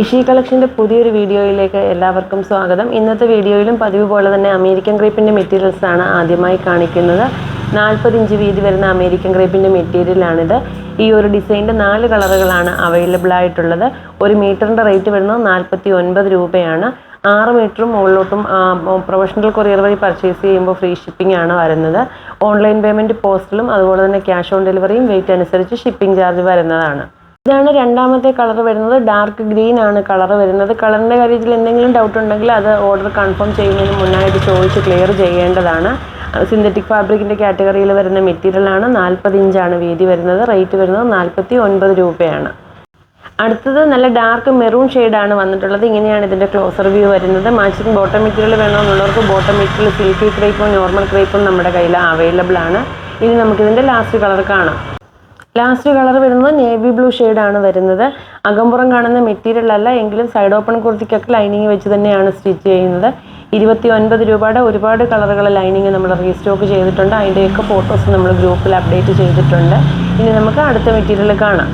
ഇഷി കളക്ഷന്റെ പുതിയൊരു വീഡിയോയിലേക്ക് എല്ലാവർക്കും സ്വാഗതം. ഇന്നത്തെ വീഡിയോയിലും പതിവ് പോലെ തന്നെ അമേരിക്കൻ ക്രീപ്പിന്റെ മെറ്റീരിയൽസാണ് ആദ്യമായി കാണിക്കുന്നത്. നാൽപ്പത് ഇഞ്ച് വീതി വരുന്ന അമേരിക്കൻ ക്രേപ്പിന്റെ മെറ്റീരിയലാണിത്. ഈ ഒരു ഡിസൈനിന്റെ നാല് കളറുകളാണ് അവൈലബിൾ ആയിട്ടുള്ളത്. ഒരു മീറ്ററിന്റെ റേറ്റ് വരുന്നത് നാൽപ്പത്തി ഒൻപത് രൂപയാണ്. ആറ് മീറ്ററും മുകളിലോട്ടും പ്രൊഫഷണൽ കൊറിയർ വഴി പർച്ചേസ് ചെയ്യുമ്പോൾ ഫ്രീ ഷിപ്പിംഗ് ആണ് വരുന്നത്. ഓൺലൈൻ പേയ്മെന്റ് പോസ്റ്റലും അതുപോലെ തന്നെ ക്യാഷ് ഓൺ ഡെലിവറിയും വെയിറ്റ് അനുസരിച്ച് ഷിപ്പിംഗ് ചാർജ് വരുന്നതാണ്. ഇതാണ് രണ്ടാമത്തെ കളർ വരുന്നത്. ഡാർക്ക് ഗ്രീൻ ആണ് കളർ വരുന്നത്. കളറിന്റെ കാര്യത്തിൽ എന്തെങ്കിലും ഡൗട്ട് ഉണ്ടെങ്കിൽ അത് ഓർഡർ കൺഫേം ചെയ്യുന്നതിന് മുന്നായിട്ട് ചോദിച്ച് ക്ലിയർ ചെയ്യേണ്ടതാണ്. സിന്തറ്റിക് ഫാബ്രിക്കിന്റെ കാറ്റഗറിയിൽ വരുന്ന മെറ്റീരിയലാണ് നാൽപ്പത് ഇഞ്ചാണ് വീതി വരുന്നത്. റേറ്റ് വരുന്നത് നാൽപ്പത്തി ഒൻപത് രൂപയാണ്. അടുത്തത് നല്ല ഡാർക്ക് മെറൂൺ ഷെയ്ഡാണ് വന്നിട്ടുള്ളത്. ഇങ്ങനെയാണ് ഇതിന്റെ ക്ലോസർ വ്യൂ വരുന്നത്. മാച്ചിങ് ബോട്ടം മെറ്റീരിയൽ വേണമെന്നുള്ളവർക്ക് ബോട്ടം മെറ്റീരിയൽ സിൽക്കി ക്രേപ്പും നോർമൽ ക്രേപ്പും നമ്മുടെ കയ്യിൽ അവൈലബിൾ ആണ്. ഇനി നമുക്കിതിന്റെ ലാസ്റ്റ് കളർ കാണാം. ലാസ്റ്റ് കളർ വരുന്നത് നേവി ബ്ലൂ ആണ് വരുന്നത്. അകമ്പുറം കാണുന്ന മെറ്റീരിയൽ അല്ല എങ്കിലും സൈഡ് ഓപ്പൺ കുർത്തിക്കൊക്കെ ലൈനിങ് വെച്ച് തന്നെയാണ് സ്റ്റിച്ച് ചെയ്യുന്നത്. ഇരുപത്തി ഒൻപത് രൂപയുടെ ഒരുപാട് കളറുകൾ ലൈനിങ് നമ്മൾ റീസ്റ്റോക്ക് ചെയ്തിട്ടുണ്ട്. അതിന്റെയൊക്കെ ഫോട്ടോസ് നമ്മൾ ഗ്രൂപ്പിൽ അപ്ഡേറ്റ് ചെയ്തിട്ടുണ്ട്. ഇനി നമുക്ക് അടുത്ത മെറ്റീരിയൽ കാണാം.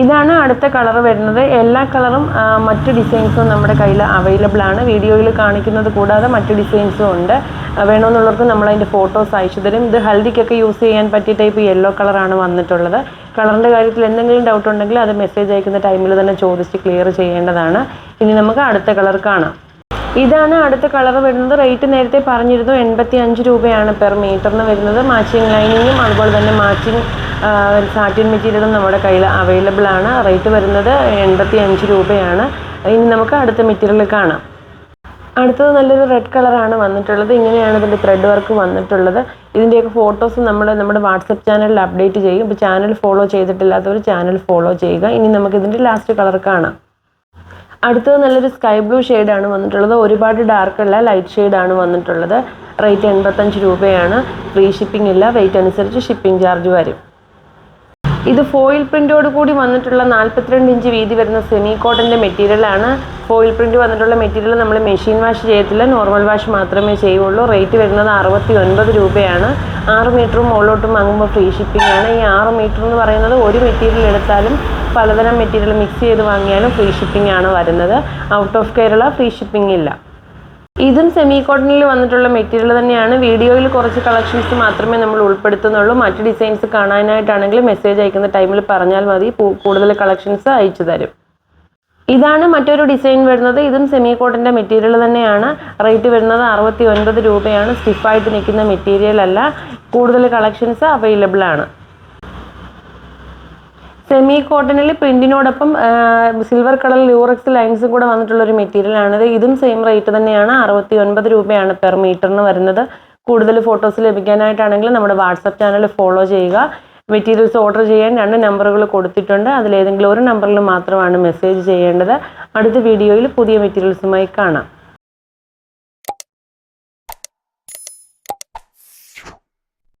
ഇതാണ് അടുത്ത കളർ വരുന്നത്. എല്ലാ കളറും മറ്റു ഡിസൈൻസും നമ്മുടെ കയ്യിൽ അവൈലബിൾ ആണ്. വീഡിയോയിൽ കാണിക്കുന്നത് കൂടാതെ മറ്റ് ഡിസൈൻസും ഉണ്ട്. വേണമെന്നുള്ളവർക്ക് നമ്മൾ അതിന്റെ ഫോട്ടോസ് അയച്ചു തരും. ഇത് ഹൽദിക്കൊക്കെ യൂസ് ചെയ്യാൻ പറ്റിയ ടൈപ്പ് യെല്ലോ കളറാണ് വന്നിട്ടുള്ളത്. കളറിന്റെ കാര്യത്തിൽ എന്തെങ്കിലും ഡൗട്ട് ഉണ്ടെങ്കിൽ അത് മെസ്സേജ് അയക്കുന്ന ടൈമിൽ തന്നെ ചോദിച്ച് ക്ലിയർ ചെയ്യേണ്ടതാണ്. ഇനി നമുക്ക് അടുത്ത കളർ കാണാം. ഇതാണ് അടുത്ത കളർ വരുന്നത്. റേറ്റ് നേരത്തെ പറഞ്ഞിരുന്നു എൺപത്തി അഞ്ച് രൂപയാണ് പെർ മീറ്ററിന് വരുന്നത്. മാച്ചിങ് ലൈനിങ്ങും അതുപോലെ തന്നെ മാച്ചിങ് സാറ്റിൻ മെറ്റീരിയലും നമ്മുടെ കയ്യിൽ അവൈലബിൾ ആണ്. റേറ്റ് വരുന്നത് എൺപത്തി അഞ്ച് രൂപയാണ്. ഇനി നമുക്ക് അടുത്ത മെറ്റീരിയൽ കാണാം. അടുത്തത് നല്ലൊരു റെഡ് കളറാണ് വന്നിട്ടുള്ളത്. ഇങ്ങനെയാണ് ഇതിന്റെ ത്രെഡ് വർക്ക് വന്നിട്ടുള്ളത്. ഇതിന്റെയൊക്കെ ഫോട്ടോസ് നമ്മൾ നമ്മുടെ വാട്സപ്പ് ചാനലിൽ അപ്ഡേറ്റ് ചെയ്യും. ഇപ്പോൾ ചാനൽ ഫോളോ ചെയ്തിട്ടില്ലാത്തവർ ചാനൽ ഫോളോ ചെയ്യുക. ഇനി നമുക്ക് ഇതിന്റെ ലാസ്റ്റ് കളർ കാണാം. അടുത്തത് നല്ലൊരു സ്കൈ ബ്ലൂ ആണ് വന്നിട്ടുള്ളത്. ഒരുപാട് ഡാർക്ക് അല്ല ലൈറ്റ് ആണ് വന്നിട്ടുള്ളത്. റേറ്റ് എൺപത്തഞ്ച് രൂപയാണ്. ഫ്രീ ഷിപ്പിംഗ് ഇല്ല. വെയിറ്റ് അനുസരിച്ച് ഷിപ്പിംഗ് ചാർജ് വരും. ഇത് ഫോയിൽ പ്രിന്റോട് കൂടി വന്നിട്ടുള്ള നാൽപ്പത്തിരണ്ട് ഇഞ്ച് വീതി വരുന്ന സെമി കോട്ടന്റെ മെറ്റീരിയലാണ് ഫോയിൽ പ്രിന്റ് വന്നിട്ടുള്ള മെറ്റീരിയൽ നമ്മൾ മെഷീൻ വാഷ് ചെയ്യത്തില്ല. നോർമൽ വാഷ് മാത്രമേ ചെയ്യുള്ളൂ. റേറ്റ് വരുന്നത് അറുപത്തി ഒൻപത് രൂപയാണ്. ആറ് മീറ്ററും മുകളിലോട്ടും വാങ്ങുമ്പോൾ ഫ്രീ ഷിപ്പിംഗ് ആണ്. ഈ ആറ് മീറ്റർ എന്ന് പറയുന്നത് ഒരു മെറ്റീരിയൽ എടുത്താലും പലതരം മെറ്റീരിയൽ മിക്സ് ചെയ്ത് വാങ്ങിയാലും ഫ്രീ ഷിപ്പിംഗ് ആണ് വരുന്നത്. Out of Kerala free shipping ഇല്ല. ഇതും സെമി കോട്ടണിൽ വന്നിട്ടുള്ള മെറ്റീരിയൽ തന്നെയാണ്. വീഡിയോയിൽ കുറച്ച് കളക്ഷൻസ് മാത്രമേ നമ്മൾ ഉൾപ്പെടുത്തുന്നുള്ളൂ. മറ്റ് ഡിസൈൻസ് കാണാനായിട്ടാണെങ്കിൽ മെസ്സേജ് അയക്കുന്ന ടൈമിൽ പറഞ്ഞാൽ മതി. കൂടുതൽ കളക്ഷൻസ് അയച്ചു തരും. ഇതാണ് മറ്റൊരു ഡിസൈൻ വരുന്നത്. ഇതും സെമി കോട്ടന്റെ മെറ്റീരിയൽ തന്നെയാണ്. റേറ്റ് വരുന്നത് അറുപത്തി ഒൻപത് രൂപയാണ് സ്റ്റിഫായിട്ട് നിൽക്കുന്ന മെറ്റീരിയൽ അല്ല. കൂടുതൽ കളക്ഷൻസ് അവൈലബിൾ ആണ്. സെമി കോട്ടണിൽ പ്രിന്റിനോടൊപ്പം സിൽവർ കളർ ലൂറക്സ് ലൈൻസും കൂടെ വന്നിട്ടുള്ള ഒരു മെറ്റീരിയൽ ആണിത്. ഇതും സെയിം റേറ്റ് തന്നെയാണ്. അറുപത്തി ഒൻപത് രൂപയാണ് പെർ മീറ്ററിന് വരുന്നത്. കൂടുതൽ ഫോട്ടോസ് ലഭിക്കാനായിട്ടാണെങ്കിൽ നമ്മുടെ വാട്സപ്പ് ചാനൽ ഫോളോ ചെയ്യുക. മെറ്റീരിയൽസ് ഓർഡർ ചെയ്യാൻ രണ്ട് നമ്പറുകൾ കൊടുത്തിട്ടുണ്ട്. അതിലേതെങ്കിലും ഒരു നമ്പറിൽ മാത്രമാണ് മെസ്സേജ് ചെയ്യേണ്ടത്. അടുത്ത വീഡിയോയിൽ പുതിയ മെറ്റീരിയൽസുമായി കാണാം.